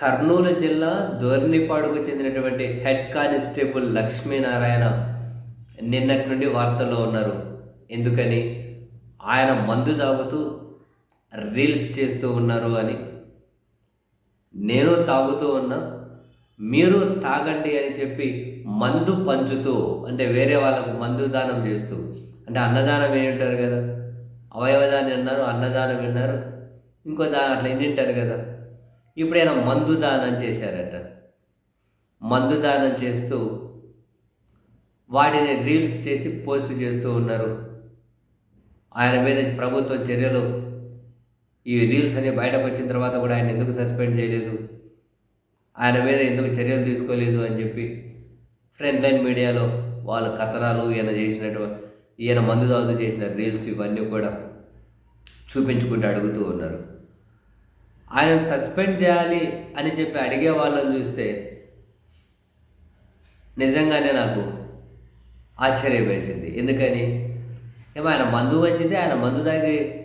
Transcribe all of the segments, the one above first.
కర్నూలు జిల్లా దోర్నిపాడుకు చెందినటువంటి head constable Lakshminarayana నిన్నటి నుండి వార్తల్లో ఉన్నారు. ఎందుకని? ఆయన మందు తాగుతూ రీల్స్ చేస్తూ ఉన్నారు అని. నేను తాగుతూ ఉన్నా మీరు తాగండి అని చెప్పి మందు పంచుతూ అంటే వేరే వాళ్ళకు మందు దానం చేస్తూ అంటే అన్నదానం ఏంటారు కదా? అవయవదానం అన్నారు అన్నదానం విన్నారు ఇంకో దాని అట్లా ఎన్నింటారు కదా? ఇప్పుడు ఆయన మందు దానం చేశారట. మందు దానం చేస్తూ వాటిని రీల్స్ చేసి పోస్ట్ చేస్తూ ఉన్నారు. ఆయన మీద ప్రభుత్వం చర్యలు ఈ రీల్స్ అని బయటకు వచ్చిన తర్వాత కూడా ఆయన ఎందుకు సస్పెండ్ చేయలేదు? ఆయన మీద ఎందుకు చర్యలు తీసుకోలేదు అని చెప్పి ఫ్రంట్ లైన్ మీడియాలో వాళ్ళ కథనాలు ఈయన చేసినటువంటి ఈయన మందు తాగుతూ చేసిన రీల్స్ ఇవన్నీ కూడా చూపించుకుంటూ అడుగుతూ ఉన్నారు. ఆయన సస్పెండ్ చేయాలి అని చెప్పి అడిగే వాళ్ళని చూస్తే నిజంగానే నాకు ఆశ్చర్యం వేసింది ఎందుకని? ఏమో ఆయన మందు వచ్చింది ఆయన మందు తాగి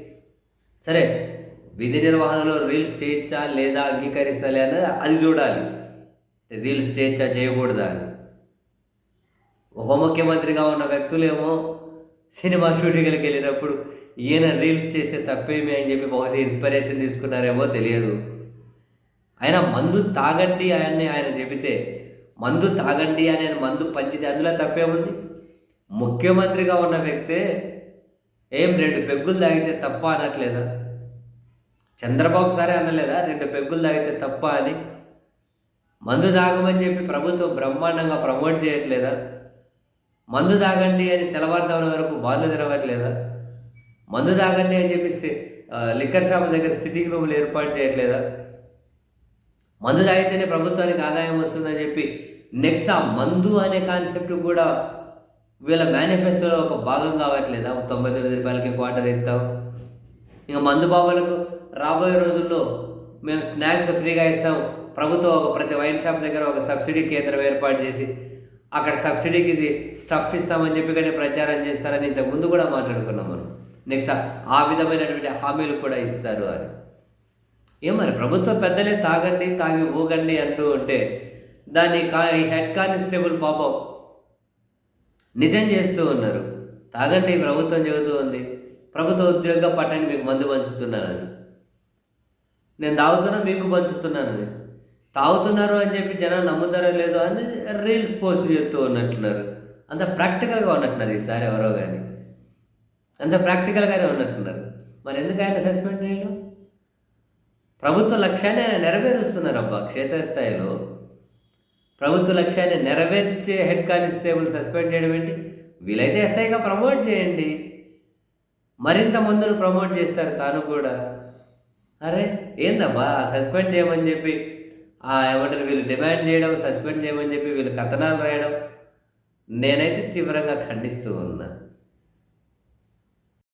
సరే విధి నిర్వహణలో రీల్స్ చేయొచ్చా లేదా అంగీకరిస్తాలే అని అది చూడాలి. రీల్స్ చేయొచ్చా చేయకూడదా అని. ఉప ముఖ్యమంత్రిగా ఉన్న వ్యక్తులేమో సినిమా షూటింగ్లకు వెళ్ళినప్పుడు ఈయన రీల్స్ చేసే తప్పేమి అని చెప్పి బహుశా ఇన్స్పిరేషన్ తీసుకున్నారేమో తెలియదు. ఆయన మందు తాగండి అని ఆయన చెబితే మందు తాగండి అని ఆయన మందు పంచితే అందులో తప్పేముంది? ముఖ్యమంత్రిగా ఉన్న వ్యక్తే ఏం రెండు పెగ్గులు తాగితే తప్ప అనట్లేదా? చంద్రబాబు సరే అనలేదా? రెండు పెగ్గులు తాగితే తప్ప అని. మందు తాగమని చెప్పి ప్రభుత్వం బ్రహ్మాండంగా ప్రమోట్ చేయట్లేదా? మందు తాగండి అని తెల్లవారుజామున వరకు బార్లు తెరవట్లేదా? మందు తాగండి అని చెప్పేసి లిక్కర్ షాప్ దగ్గర సిట్టింగ్ రూమ్లు ఏర్పాటు చేయట్లేదా? మందు తాగితేనే ప్రభుత్వానికి ఆదాయం వస్తుందని చెప్పి నెక్స్ట్ ఆ మందు అనే కాన్సెప్ట్ కూడా వీళ్ళ మేనిఫెస్టోలో ఒక భాగం కావట్లేదా? తొంభై తొమ్మిది రూపాయలకి క్వార్టర్ ఇస్తాం. ఇంకా మందు బాబులకు రాబోయే రోజుల్లో మేము స్నాక్స్ ఫ్రీగా ఇస్తాం. ప్రభుత్వం ఒక ప్రతి వైన్ షాప్ దగ్గర ఒక సబ్సిడీ కేంద్రం ఏర్పాటు చేసి అక్కడ సబ్సిడీకి ఇది స్టఫ్ ఇస్తామని చెప్పి కానీ ప్రచారం చేస్తారని ఇంతకుముందు కూడా మాట్లాడుకున్నాం మనం. నెక్స్ట్ ఆ విధమైనటువంటి హామీలు కూడా ఇస్తారు అని. ఏమని ప్రభుత్వ పెద్దలే తాగండి తాగి ఊగండి అంటూ ఉంటే దాన్ని కా ఈ హెడ్ కానిస్టేబుల్ పాపం నిజం చేస్తూ ఉన్నారు. తాగండి ప్రభుత్వం చెబుతూ ఉంది. ప్రభుత్వ ఉద్యోగం పట్టండి మీకు మందు పంచుతున్నానని. నేను తాగుతున్నా మీకు పంచుతున్నానని. తాగుతున్నారు అని చెప్పి జనం నమ్ముతారో లేదో అని రీల్స్ పోస్ట్ చేస్తూ ఉన్నట్టున్నారు. అంత ప్రాక్టికల్గా ఉన్నట్టున్నారు ఈసారి ఎవరో కానీ. అంత ప్రాక్టికల్గానే ఉన్నట్టున్నారు. మరి ఎందుకు ఆయన సస్పెండ్ చేయడం ప్రభుత్వ లక్ష్యాన్ని ఆయన నెరవేరుస్తున్నారు అబ్బా క్షేత్రస్థాయిలో. ప్రభుత్వ లక్ష్యాన్ని నెరవేర్చే హెడ్ కానిస్టేబుల్ సస్పెండ్ చేయడం ఏంటి? వీలైతే ఎస్ఐగా ప్రమోట్ చేయండి. మరింత మందులు ప్రమోట్ చేస్తారు తాను కూడా. అరే ఏందబ్బా? సస్పెండ్ చేయమని చెప్పి ఆ ఏమంటారు వీళ్ళు డిమాండ్ చేయడం సస్పెండ్ చేయమని చెప్పి వీళ్ళు కథనాలు రాయడం నేనైతే తీవ్రంగా ఖండిస్తూ ఉన్నా.